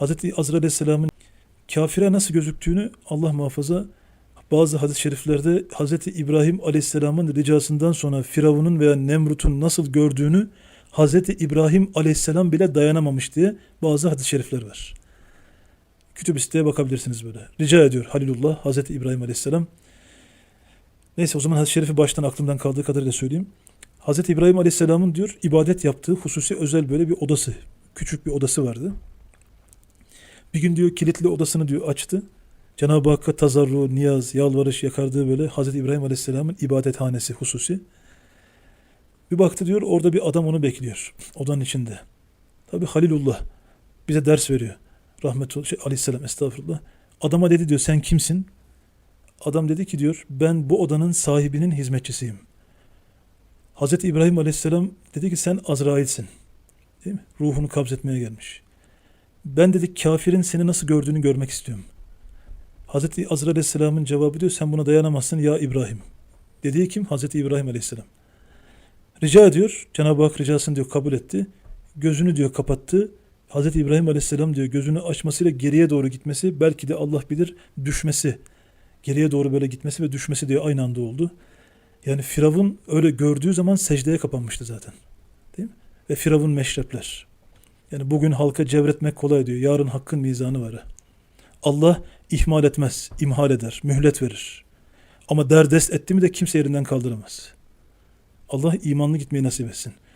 Hazreti Azrail Aleyhisselam'ın kafire nasıl gözüktüğünü Allah muhafaza bazı hadis-i şeriflerde Hazreti İbrahim Aleyhisselam'ın ricasından sonra Firavun'un veya Nemrut'un nasıl gördüğünü Hazreti İbrahim Aleyhisselam bile dayanamamış diye bazı hadis-i şerifler var. Kütüb-i siteye bakabilirsiniz böyle. Rica ediyor Halilullah Hazreti İbrahim Aleyhisselam. Neyse o zaman hadis-i şerifi baştan aklımdan kaldığı kadarıyla söyleyeyim. Hazreti İbrahim Aleyhisselam'ın diyor ibadet yaptığı hususi özel böyle bir odası, küçük bir odası vardı. Bir gün diyor kilitli odasını diyor açtı. Cenab-ı Hakk'a tazarru, niyaz, yalvarış yakardığı böyle Hazreti İbrahim Aleyhisselam'ın ibadethanesi hususi. Bir baktı diyor orada bir adam onu bekliyor odanın içinde. Tabi Halilullah bize ders veriyor. Rahmetullah şey, Aleyhisselam estağfurullah. Adama dedi diyor sen kimsin? Adam dedi ki diyor ben bu odanın sahibinin hizmetçisiyim. Hazreti İbrahim Aleyhisselam dedi ki sen Azrail'sin. Değil mi? Ruhunu kabzetmeye gelmiş. Ben dedi kafirin seni nasıl gördüğünü görmek istiyorum. Hazreti Azrail Aleyhisselam'ın cevabı diyor sen buna dayanamazsın ya İbrahim. Dediği kim? Hazreti İbrahim Aleyhisselam. Rica ediyor. Cenab-ı Hak ricasını diyor kabul etti. Gözünü diyor kapattı. Hazreti İbrahim Aleyhisselam diyor gözünü açmasıyla geriye doğru gitmesi belki de Allah bilir düşmesi. Geriye doğru böyle gitmesi ve düşmesi diyor aynı anda oldu. Yani Firavun öyle gördüğü zaman secdeye kapanmıştı zaten. Değil mi? Ve Firavun meşrepler. Yani bugün halka cevretmek kolay diyor. Yarın hakkın mizanı var. Allah ihmal etmez, imhal eder, mühlet verir. Ama derdest etti mi de kimse yerinden kaldıramaz. Allah imanlı gitmeyi nasip etsin.